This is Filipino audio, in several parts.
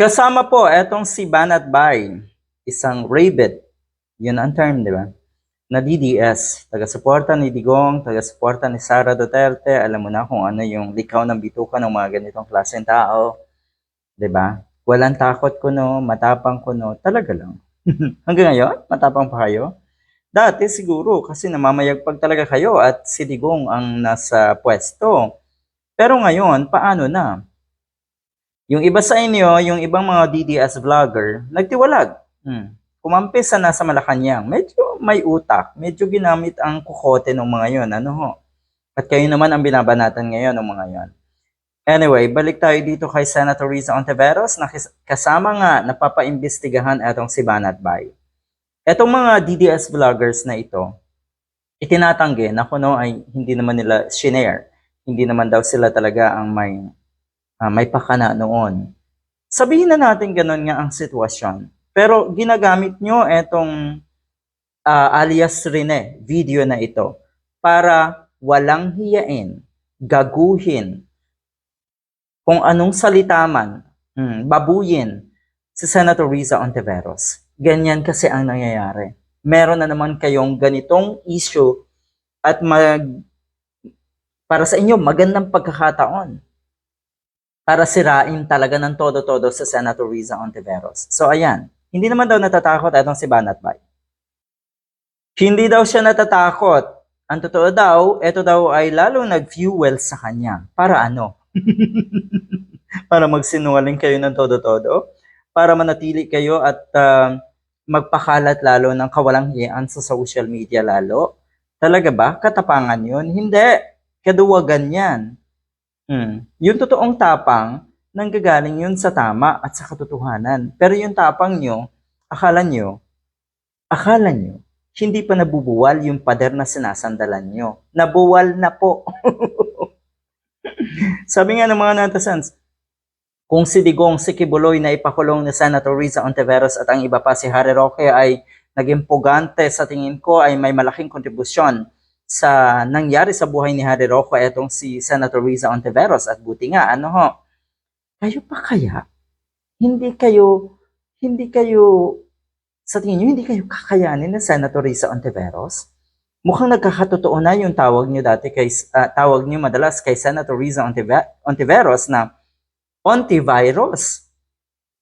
Kasama po etong si Banat Bay, isang rabbit. Yun ang term, di ba? Na DDS, taga-suporta ni Digong, taga-suporta ni Sara Duterte. Alam mo na kung ano yung likaw ng bituka ng mga ganitong klaseng tao. Di ba? Walang takot ko no, matapang ko no. Talaga lang. Hanggang ngayon, matapang pa kayo? Dati siguro kasi namamayagpag talaga kayo at si Digong ang nasa pwesto. Pero ngayon, paano na? Yung iba sa inyo, yung ibang mga DDS vlogger, nagtiwalag. Hmm. Kumampi sa nasa Malacanang. Medyo may utak. Medyo ginamit ang kukote ng mga yon. Ano ho? At kayo naman ang binabanatan ngayon ng mga yon. Anyway, balik tayo dito kay Senator Riza Ontiveros na kasama nga napapaimbestigahan etong si Banat Bay. Etong mga DDS vloggers na ito, itinatanggi na kuno ay hindi naman nila shinare. Hindi naman daw sila talaga ang may ah, may pakana noon. Sabihin na natin ganun nga ang sitwasyon. Pero ginagamit nyo etong ah, alias Rene video na ito para walang hiyain, gaguhin, kung anong salita man, hmm, babuyin si Senator Riza Ontiveros. Ganyan kasi ang nangyayari. Meron na naman kayong ganitong issue at mag, para sa inyo, magandang pagkakataon para sirain talaga ng todo-todo sa Senator Riza Ontiveros. So ayan, hindi naman daw natatakot atong si Banat Bay. Hindi daw siya natatakot. Ang totoo daw, ito daw ay lalong nag-fuel sa kanya. Para ano? para magsinungaling kayo ng todo-todo? Para manatili kayo at ah, magpakalat lalo ng kawalang hiyaan sa social media lalo? Talaga ba? Katapangan yun? Hindi. Kaduwagan yan. Hmm. Yung totoong tapang, nanggagaling yun sa tama at sa katotohanan. Pero yung tapang nyo, akala nyo, akala nyo, hindi pa nabubuwal yung pader na sinasandalan nyo. Nabuwal na po. Sabi nga ng mga natasans, kung si Digong, si Kibuloy na ipakulong ni Senator Riza Ontiveros at ang iba pa si Harry Roque ay naging pugante sa tingin ko ay may malaking kontribusyon sa nangyari sa buhay ni Harry Roque etong si Senator Riza Ontiveros. At buti nga ano ho kayo pa kaya? Hindi kayo hindi kayo sa tingin niyo hindi kayo kakayanin ni Senator Riza Ontiveros? Mukhang nagkakatotoo na yung tawag niyo dati kay ah, tawag niyo madalas kay Senator Riza Ontive- Ontiveros na ontivirus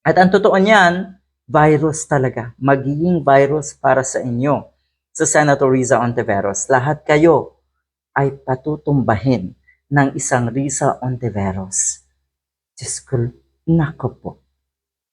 at ang totoo niyan virus talaga. Magiging virus para sa inyo sa Senator Riza Ontiveros, lahat kayo ay patutumbahin ng isang Riza Ontiveros. Diyos ko, nako po.